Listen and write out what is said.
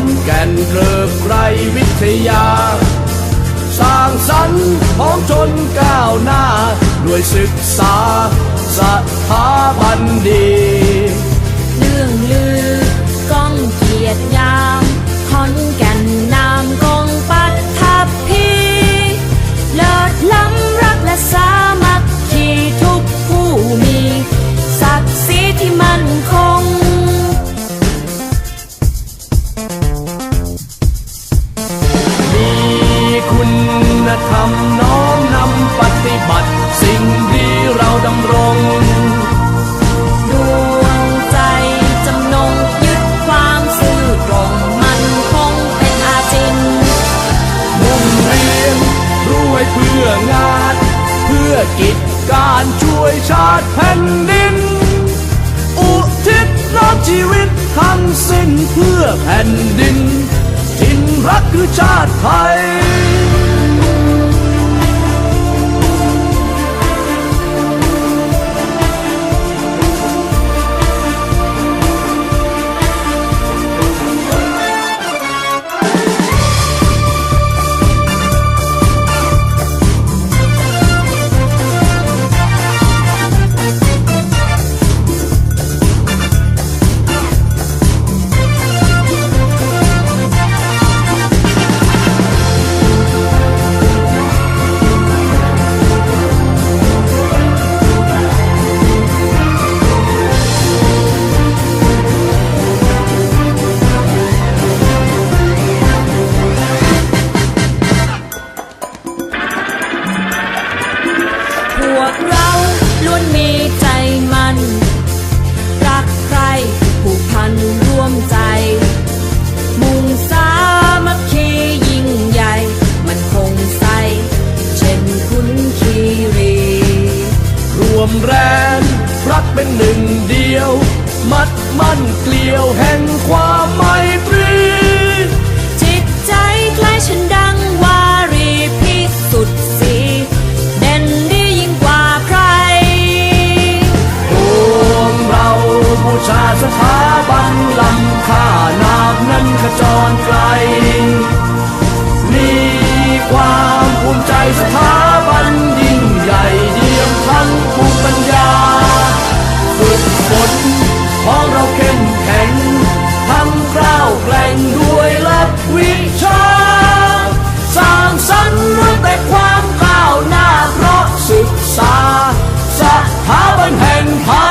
อนแก่นเกลิกไรวิทยา สร้างสรรค์ของชนก้าวหน้า ด้วยศึกษา อกิจการช่วยชาติแผ่นดิน อุทิศน้อมชีวิตทั้งสิ้นเพื่อแผ่นดิน ทินรักคือชาติไทย วมแรง รักเป็นหนึ่งเดียว มัดมั่นเกลียวแห่งความไม่ปรีจิตใจใกล้ฉันดังวารีพิสุดสีเด่นดียิ่งกว่าใครรวมเราผู้ชาสถาบันลำค่านามนั้นขจรไกลมีความภูมิใจสถา one hand high.